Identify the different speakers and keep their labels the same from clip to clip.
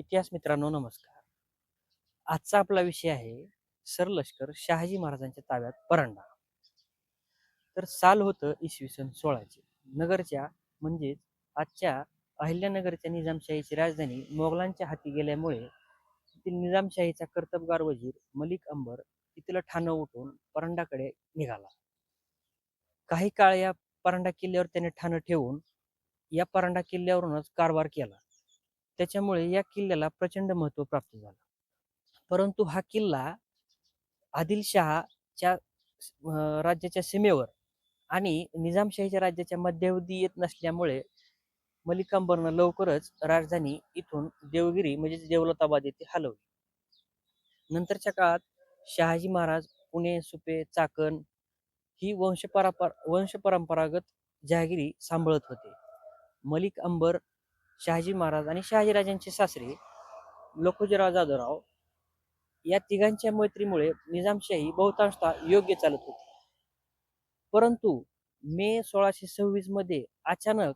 Speaker 1: इतिहास मित्रांनो नमस्कार. आजचा आपला विषय आहे सरलष्कर शहाजी महाराजांच्या ताब्यात परंडा. तर साल होतं इसवी सन सोळाचे. नगरच्या म्हणजेच आजच्या अहिल्यानगरच्या निजामशाहीची राजधानी मोगलांच्या हाती गेल्यामुळे तेथील निजामशाहीचा कर्तबगार वजीर मलिक अंबर तिथलं ठाणं उठून परंडाकडे निघाला. काही काळ या परंडा किल्ल्यावर त्याने ठाणं ठेवून या परंडा किल्ल्यावरूनच कारभार केला. त्याच्यामुळे या किल्ल्याला प्रचंड महत्त्व प्राप्त झालं. परंतु हा किल्ला आदिलशहाच्या राज्याच्या सीमेवर आणि निजामशाहीच्या राज्याच्या मध्यावधी येत नसल्यामुळे मलिक अंबरनं लवकरच राजधानी इथून देवगिरी म्हणजेच देवलताबाद येथे हलवली. नंतरच्या काळात शहाजी महाराज पुणे सुपे चाकण ही वंशपरापर वंशपरंपरागत जहागिरी सांभाळत होते. मलिक अंबर शहाजी महाराज आणि शहाजीराजांचे सासरे लखुजीराव जाधवराव या तिघांच्या मैत्रीमुळे निजामशाही बहुतांशतः योग्य चालत होती. परंतु मे सोळाशे सव्वीसमध्ये अचानक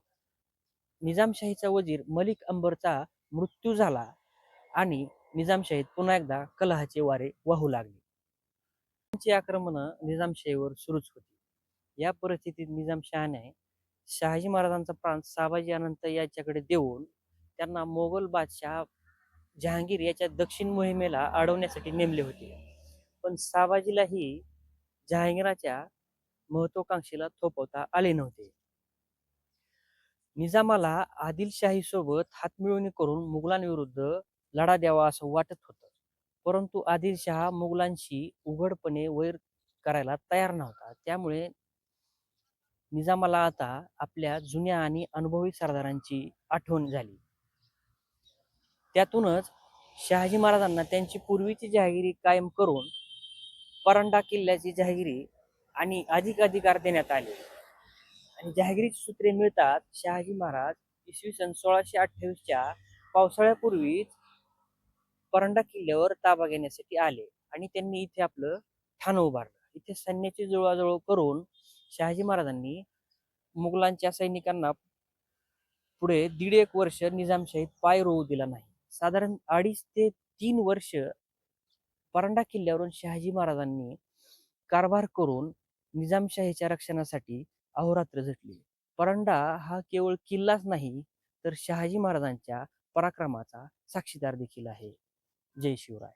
Speaker 1: निजामशाहीचा वजीर मलिक अंबरचा मृत्यू झाला आणि निजामशाहीत पुन्हा एकदा कलहाचे वारे वाहू लागले. त्यांची आक्रमणं निजामशाहीवर सुरूच होती. या परिस्थितीत निजामशहाने शहाजी महाराजांचा प्रांत साबाजी अनंत याच्याकडे देऊन त्यांना मोगल बादशाह जहांगीर याच्या दक्षिण मोहिमेला अडवण्यासाठी नेमले होते. पण साबाजीलाही जहांगीराच्या महत्वाकांक्षेला थोपवता आले नव्हते. निजामाला आदिलशाही सोबत हातमिळवणी करून मुघलांविरुद्ध लढा द्यावा असं वाटत होतं. परंतु आदिलशहा मुघलांशी उघडपणे वैर करायला तयार नव्हता. त्यामुळे निजामाला आता आपल्या जुन्या आणि अनुभवी सरदारांची आठवण झाली. त्यातूनच शहाजी महाराजांना त्यांची पूर्वीची जहागिरी कायम करून परंडा किल्ल्याची जहागिरी आणि अधिक अधिकार देण्यात आले. आणि जहागिरीची सूत्रे मिळतात शहाजी महाराज इसवी सन सोळाशे अठ्ठावीसच्या पावसाळ्यापूर्वीच परंडा किल्ल्यावर ताबा घेण्यासाठी आले आणि त्यांनी इथे आपलं ठाणं उभारलं. इथे सैन्याची जुळवाजुळव करून शहाजी महाराजांनी मुघलांच्या सैनिकांना पुढे दीड एक वर्ष निजामशाहीत पाय रोवू दिला नाही. साधारण अडीच ते तीन वर्ष परंडा किल्ल्यावरून शहाजी महाराजांनी कारभार करून निजामशाहीच्या रक्षणासाठी अहोरात्र झटली. परंडा हा केवळ किल्लाच नाही तर शहाजी महाराजांच्या पराक्रमाचा साक्षीदार देखील आहे. जय शिवराय.